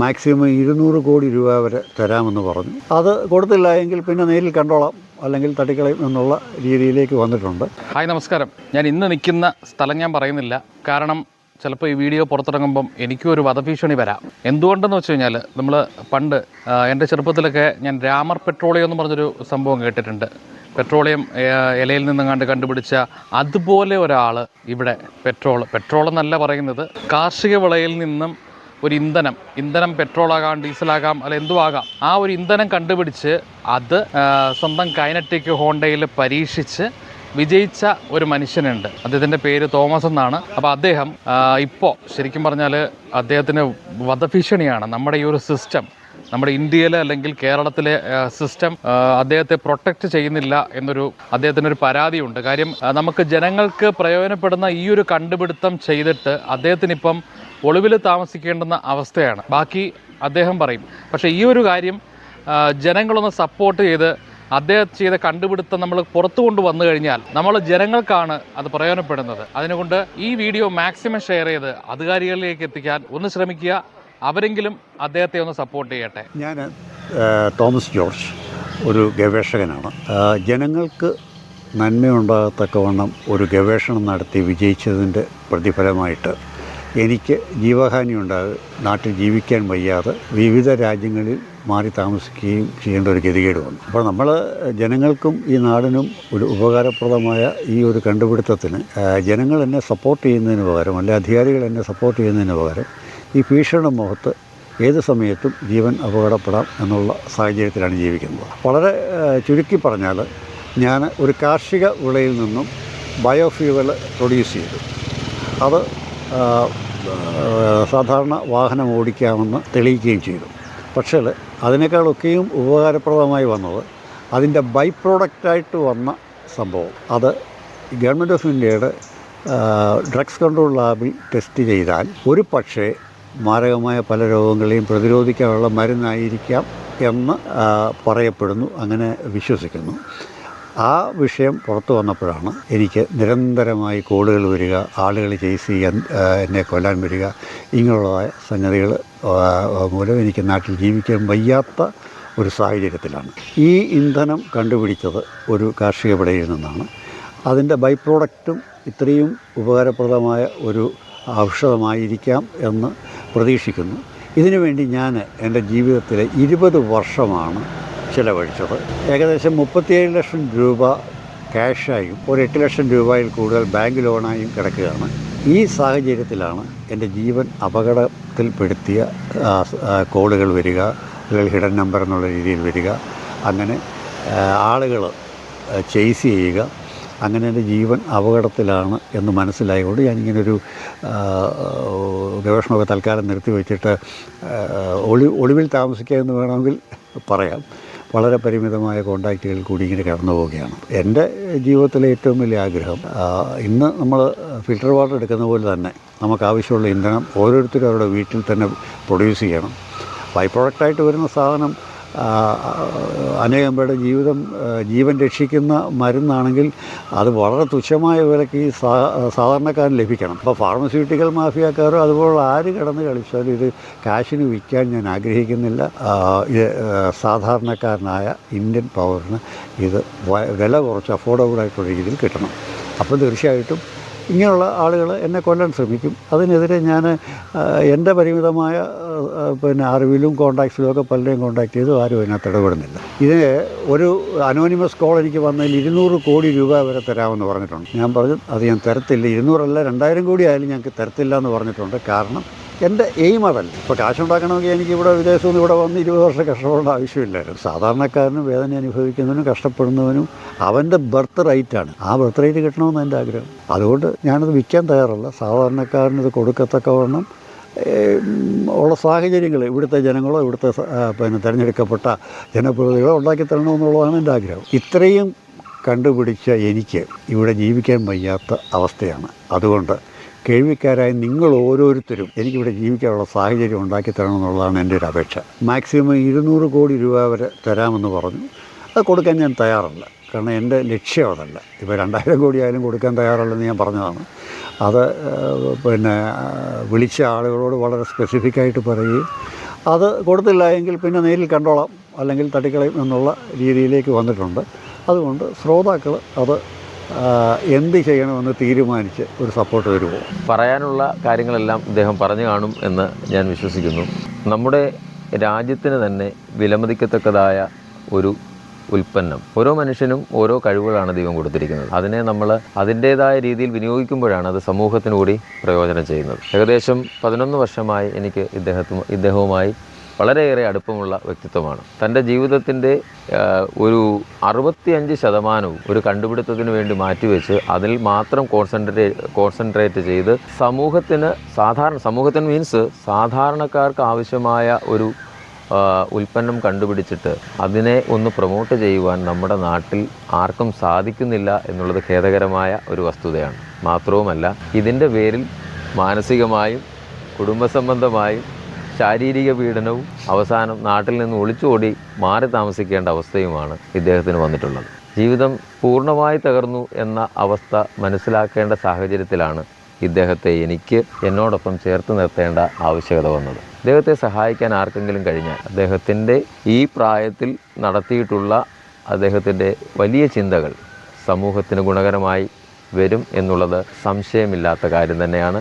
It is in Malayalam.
മാക്സിമം ഇരുന്നൂറ് കോടി രൂപ വരെ തരാമെന്ന് പറഞ്ഞു. അത് കൊടുത്തില്ല എങ്കിൽ പിന്നെ നേരിൽ കണ്ടോളാം. അല്ലെങ്കിൽ തട്ടിക്കളയും എന്നുള്ള രീതിയിലേക്ക് വന്നിട്ടുണ്ട്. ഹായ് നമസ്കാരം. ഞാൻ ഇന്ന് നിൽക്കുന്ന സ്ഥലം ഞാൻ പറയുന്നില്ല. കാരണം ചിലപ്പോൾ ഈ വീഡിയോ പുറത്തിറങ്ങുമ്പം എനിക്കും ഒരു വധഭീഷണി വരാം. എന്തുകൊണ്ടെന്ന് വെച്ച് കഴിഞ്ഞാൽ നമ്മൾ പണ്ട് എന്റെ ചെറുപ്പത്തിലൊക്കെ ഞാൻ രാമർ പെട്രോളിയം എന്ന് പറഞ്ഞൊരു സംഭവം കേട്ടിട്ടുണ്ട്. പെട്രോളിയം ഇലയിൽ നിന്നും കണ്ട് കണ്ടുപിടിച്ച അതുപോലെ ഒരാൾ ഇവിടെ പെട്രോൾ പെട്രോൾ എന്നല്ല പറയുന്നത് കാർഷിക വിളയിൽ നിന്നും ഒരു ഇന്ധനം ഇന്ധനം പെട്രോളാകാം ഡീസലാകാം അല്ല എന്തും ആകാം ആ ഒരു ഇന്ധനം കണ്ടുപിടിച്ച് അത് സ്വന്തം കൈനറ്റിക് ഹോണ്ടയിൽ പരീക്ഷിച്ച് വിജയിച്ച ഒരു മനുഷ്യനുണ്ട്. അദ്ദേഹത്തിന്റെ പേര് തോമസ് എന്നാണ്. അപ്പോൾ അദ്ദേഹം ഇപ്പോൾ ശരിക്കും പറഞ്ഞാൽ അദ്ദേഹത്തിന് വധഭീഷണിയാണ്. നമ്മുടെ ഈ ഒരു സിസ്റ്റം നമ്മുടെ ഇന്ത്യയിലെ അല്ലെങ്കിൽ കേരളത്തിലെ സിസ്റ്റം അദ്ദേഹത്തെ പ്രൊട്ടക്റ്റ് ചെയ്യുന്നില്ല എന്നൊരു അദ്ദേഹത്തിന് ഒരു പരാതിയുണ്ട്. കാര്യം നമുക്ക് ജനങ്ങൾക്ക് പ്രയോജനപ്പെടുന്ന ഈ ഒരു കണ്ടുപിടുത്തം ചെയ്തിട്ട് അദ്ദേഹത്തിനിപ്പം ഒളിവിൽ താമസിക്കേണ്ടുന്ന അവസ്ഥയാണ്. ബാക്കി അദ്ദേഹം പറയും. പക്ഷേ ഈ ഒരു കാര്യം ജനങ്ങളൊന്ന് സപ്പോർട്ട് ചെയ്ത് അദ്ദേഹം ചെയ്ത കണ്ടുപിടുത്തം നമ്മൾ പുറത്തു കൊണ്ടുവന്നു കഴിഞ്ഞാൽ നമ്മൾ ജനങ്ങൾക്കാണ് അത് പ്രയോജനപ്പെടുന്നത്. അതിനുകൊണ്ട് ഈ വീഡിയോ മാക്സിമം ഷെയർ ചെയ്ത് അധികാരികളിലേക്ക് എത്തിക്കാൻ ഒന്ന് ശ്രമിക്കുക. അവരെങ്കിലും അദ്ദേഹത്തെ ഒന്ന് സപ്പോർട്ട് ചെയ്യട്ടെ? ഞാൻ തോമസ് ജോർജ് ഒരു ഗവേഷകനാണ്. ജനങ്ങൾക്ക് നന്മയുണ്ടാകത്തക്കവണ്ണം ഒരു ഗവേഷണം നടത്തി വിജയിച്ചതിന്റെ പ്രതിഫലമായിട്ട് എനിക്ക് ജീവഹാനി ഉണ്ടാകുക നാട്ടിൽ ജീവിക്കാൻ വയ്യാതെ വിവിധ രാജ്യങ്ങളിൽ മാറി താമസിക്കുകയും ചെയ്യേണ്ട ഒരു ഗതികേട് വന്നു. അപ്പോൾ നമ്മൾ ജനങ്ങൾക്കും ഈ നാടിനും ഒരു ഉപകാരപ്രദമായ ഈ ഒരു കണ്ടുപിടുത്തത്തിന് ജനങ്ങൾ എന്നെ സപ്പോർട്ട് ചെയ്യുന്നതിന് പകരം അല്ലെ അധികാരികൾ എന്നെ സപ്പോർട്ട് ചെയ്യുന്നതിന് പകരം ഈ ഭീഷണിയുടെ മുഖത്ത് ഏത് സമയത്തും ജീവൻ അപകടപ്പെടാം എന്നുള്ള സാഹചര്യത്തിലാണ് ജീവിക്കുന്നത്. വളരെ ചുരുക്കി പറഞ്ഞാൽ ഞാൻ ഒരു കാർഷിക വിളയിൽ നിന്നും ബയോഫ്യൂവൽ പ്രൊഡ്യൂസ് ചെയ്തു. അത് സാധാരണ വാഹനം ഓടിക്കാമെന്ന് തെളിയിക്കുകയും ചെയ്തു. പക്ഷേ അതിനേക്കാളൊക്കെയും ഉപകാരപ്രദമായി വന്നത് അതിന്റെ ബൈ പ്രോഡക്റ്റായിട്ട് വന്ന സംഭവം. അത് ഗവൺമെന്റ് ഓഫ് ഇന്ത്യയുടെ ഡ്രഗ്സ് കൺട്രോൾ ലാബിൽ ടെസ്റ്റ് ചെയ്താൽ ഒരു പക്ഷേ മാരകമായ പല രോഗങ്ങളെയും പ്രതിരോധിക്കാനുള്ള മരുന്നായിരിക്കാം എന്ന് പറയപ്പെടുന്നു അങ്ങനെ വിശ്വസിക്കുന്നു. ആ വിഷയം പുറത്തു വന്നപ്പോഴാണ് എനിക്ക് നിരന്തരമായി കോളുകൾ വരിക ആളുകൾ ചേസ് ചെയ്യാൻ എന്നെ കൊല്ലാൻ വരിക ഇങ്ങനെയുള്ളതായ സംഗതികൾ മൂലം എനിക്ക് നാട്ടിൽ ജീവിക്കാൻ വയ്യാത്ത ഒരു സാഹചര്യത്തിലാണ്. ഈ ഇന്ധനം കണ്ടുപിടിച്ചത് ഒരു കാർഷിക വിളയിൽ നിന്നാണ്. അതിന്റെ ബൈ പ്രോഡക്റ്റും ഇത്രയും ഉപകാരപ്രദമായ ഒരു ഔഷധമായിരിക്കാം എന്ന് പ്രതീക്ഷിക്കുന്നു. ഇതിനുവേണ്ടി ഞാൻ എന്റെ ജീവിതത്തിലെ ഇരുപത് വർഷമാണ് ചിലവഴിച്ചത്. ഏകദേശം മുപ്പത്തിയേഴ് ലക്ഷം രൂപ ക്യാഷായും ഒരു എട്ട് ലക്ഷം രൂപയിൽ കൂടുതൽ ബാങ്ക് ലോണായും കിടക്കുകയാണ്. ഈ സാഹചര്യത്തിലാണ് എന്റെ ജീവൻ അപകടത്തിൽപ്പെടുത്തിയ കോളുകൾ വരിക അല്ലെങ്കിൽ ഹിഡൻ നമ്പർ എന്നുള്ള രീതിയിൽ വരിക. അങ്ങനെ ആളുകൾ ചെയ്സ് ചെയ്യുക. അങ്ങനെ എന്റെ ജീവൻ അപകടത്തിലാണ് എന്ന് മനസ്സിലായതുകൊണ്ട് ഞാനിങ്ങനൊരു ഗവേഷണമൊക്കെ തൽക്കാലം നിർത്തി വെച്ചിട്ട് ഒളി ഒളിവിൽ താമസിക്കുക എന്ന് വേണമെങ്കിൽ പറയാം. വളരെ പരിമിതമായ കോണ്ടാക്റ്റുകൾ കൂടി ഇങ്ങനെ കടന്നു പോവുകയാണ്. എന്റെ ജീവിതത്തിലെ ഏറ്റവും വലിയ ആഗ്രഹം ഇന്ന് നമ്മൾ ഫിൽറ്റർ വാട്ടർ എടുക്കുന്ന പോലെ തന്നെ നമുക്ക് ആവശ്യമുള്ള ഇന്ധനം ഓരോരുത്തരും അവരുടെ വീട്ടിൽ തന്നെ പ്രൊഡ്യൂസ് ചെയ്യണം. ബൈ പ്രോഡക്റ്റായിട്ട് വരുന്ന സാധനം അനേകം പേരുടെ ജീവിതം ജീവൻ രക്ഷിക്കുന്ന മരുന്നാണെങ്കിൽ അത് വളരെ തുച്ഛമായ വിലയ്ക്ക് ഈ സാ സാധാരണക്കാരന് ലഭിക്കണം. അപ്പോൾ ഫാർമസ്യൂട്ടിക്കൽ മാഫിയക്കാരോ അതുപോലെ ആര് കിടന്ന് കളിച്ചാലും ഇത് കാശിന് വിൽക്കാൻ ഞാൻ ആഗ്രഹിക്കുന്നില്ല. ഇത് സാധാരണക്കാരനായ ഇന്ത്യൻ പൗരന് ഇത് വില കുറച്ച് അഫോർഡബിളായിട്ടുള്ള രീതിയിൽ കിട്ടണം. അപ്പോൾ തീർച്ചയായിട്ടും ഇങ്ങനെയുള്ള ആളുകൾ എന്നെ കൊല്ലാൻ ശ്രമിക്കും. അതിനെതിരെ ഞാൻ എന്റെ പരിമിതമായ പിന്നെ അറിവിലും കോണ്ടാക്ട്സിലും ഒക്കെ പലരെയും കോണ്ടാക്ട് ചെയ്തു ആരും അതിനകത്ത് ഇടപെടുന്നില്ല. ഇതിന് ഒരു അനോണിമസ് കോൾ എനിക്ക് വന്നതിൽ ഇരുന്നൂറ് കോടി രൂപ വരെ തരാമെന്ന് പറഞ്ഞിട്ടുണ്ട്. ഞാൻ പറഞ്ഞു അത് ഞാൻ തരത്തില്ല. ഇരുന്നൂറല്ല രണ്ടായിരം കോടി ആയാലും ഞങ്ങൾക്ക് തരത്തില്ല എന്ന് പറഞ്ഞിട്ടുണ്ട്. കാരണം എന്റെ എയിം അതല്ല ഇപ്പോൾ കാശുണ്ടാക്കണമെങ്കിൽ എനിക്ക് ഇവിടെ വിദേശത്തു നിന്ന് ഇവിടെ വന്ന് ഇരുപത് വർഷം കഷ്ടപ്പെടേണ്ട ആവശ്യമില്ലായിരുന്നു. സാധാരണക്കാരനും വേദന അനുഭവിക്കുന്നവനും കഷ്ടപ്പെടുന്നവനും അവന്റെ ബർത്ത് റൈറ്റാണ്. ആ ബർത്ത് റൈറ്റ് കിട്ടണമെന്ന് എന്റെ ആഗ്രഹം. അതുകൊണ്ട് ഞാനത് വിൽക്കാൻ തയ്യാറല്ല. സാധാരണക്കാരന് ഇത് കൊടുക്കത്തക്കവണ്ണം വണ്ണം ഉള്ള സാഹചര്യങ്ങൾ ഇവിടുത്തെ ജനങ്ങളോ ഇവിടുത്തെ പിന്നെ തിരഞ്ഞെടുക്കപ്പെട്ട ജനപ്രതിനിധികളോ ഉണ്ടാക്കി തരണമെന്നുള്ളതാണ് എന്റെ ആഗ്രഹം. ഇത്രയും കണ്ടുപിടിച്ച എനിക്ക് ഇവിടെ ജീവിക്കാൻ വയ്യാത്ത അവസ്ഥയാണ്. അതുകൊണ്ട് കേൾവിക്കാരായ നിങ്ങൾ ഓരോരുത്തരും എനിക്കിവിടെ ജീവിക്കാനുള്ള സാഹചര്യം ഉണ്ടാക്കി തരണം എന്നുള്ളതാണ് എന്റെ ഒരു അപേക്ഷ. മാക്സിമം ഇരുന്നൂറ് കോടി രൂപ വരെ തരാമെന്ന് പറഞ്ഞു. അത് കൊടുക്കാൻ ഞാൻ തയ്യാറല്ല. കാരണം എന്റെ ലക്ഷ്യം അതല്ല. ഇപ്പോൾ രണ്ടായിരം കോടി ആയാലും കൊടുക്കാൻ തയ്യാറല്ലെന്ന് ഞാൻ പറഞ്ഞതാണ്. അത് പിന്നെ വിളിച്ച ആളുകളോട് വളരെ സ്പെസിഫിക്കായിട്ട് പറയുകയും അത് കൊടുത്തില്ല എങ്കിൽ പിന്നെ നേരിൽ കണ്ടോളാം അല്ലെങ്കിൽ തട്ടിക്കളയും എന്നുള്ള രീതിയിലേക്ക് വന്നിട്ടുണ്ട്. അതുകൊണ്ട് ശ്രോതാക്കൾ അത് എന്ത് ചെയ്യണമെന്ന് തീരുമാനിച്ച് ഒരു സപ്പോർട്ട് വരുമോ പറയാനുള്ള കാര്യങ്ങളെല്ലാം ഇദ്ദേഹം പറഞ്ഞു കാണും എന്ന് ഞാൻ വിശ്വസിക്കുന്നു. നമ്മുടെ രാജ്യത്തിന് തന്നെ വിലമതിക്കത്തക്കതായ ഒരു ഉൽപ്പന്നം. ഓരോ മനുഷ്യനും ഓരോ കഴിവുകളാണ് ദൈവം കൊടുത്തിരിക്കുന്നത്. അതിനെ നമ്മൾ അതിന്റേതായ രീതിയിൽ വിനിയോഗിക്കുമ്പോഴാണ് അത് സമൂഹത്തിനു കൂടി പ്രയോജനം ചെയ്യുന്നത്. ഏകദേശം പതിനൊന്ന് വർഷമായി എനിക്ക് ഇദ്ദേഹത്തും ഇദ്ദേഹവുമായി വളരെയേറെ അടുപ്പമുള്ള വ്യക്തിത്വമാണ്. തന്റെ ജീവിതത്തിന്റെ ഒരു അറുപത്തിയഞ്ച് ശതമാനവും ഒരു കണ്ടുപിടുത്തത്തിന് വേണ്ടി മാറ്റിവെച്ച് അതിൽ മാത്രം കോൺസെൻട്രേ കോൺസെൻട്രേറ്റ് ചെയ്ത് സമൂഹത്തിന് സാധാരണ സമൂഹത്തിന് മീൻസ് സാധാരണക്കാർക്ക് ആവശ്യമായ ഒരു ഉൽപ്പന്നം കണ്ടുപിടിച്ചിട്ട് അതിനെ ഒന്ന് പ്രൊമോട്ട് ചെയ്യുവാൻ നമ്മുടെ നാട്ടിൽ ആർക്കും സാധിക്കുന്നില്ല എന്നുള്ളത് ഖേദകരമായ ഒരു വസ്തുതയാണ്. മാത്രവുമല്ല ഇതിന്റെ പേരിൽ മാനസികമായും കുടുംബസംബന്ധമായും ശാരീരിക പീഡനവും അവസാനം നാട്ടിൽ നിന്ന് ഒളിച്ചോടി മാറി താമസിക്കേണ്ട അവസ്ഥയുമാണ് ഇദ്ദേഹത്തിന് വന്നിട്ടുള്ളത്. ജീവിതം പൂർണമായി തകർന്നു എന്ന അവസ്ഥ മനസ്സിലാക്കേണ്ട സാഹചര്യത്തിലാണ് ഇദ്ദേഹത്തെ എനിക്ക് എന്നോടൊപ്പം ചേർത്ത് നിർത്തേണ്ട ആവശ്യകത വന്നത്. അദ്ദേഹത്തെ സഹായിക്കാൻ ആർക്കെങ്കിലും കഴിഞ്ഞാൽ അദ്ദേഹത്തിന്റെ ഈ പ്രായത്തിൽ നടത്തിയിട്ടുള്ള അദ്ദേഹത്തിന്റെ വലിയ ചിന്തകൾ സമൂഹത്തിന് ഗുണകരമായി വരും എന്നുള്ളത് സംശയമില്ലാത്ത കാര്യം തന്നെയാണ്.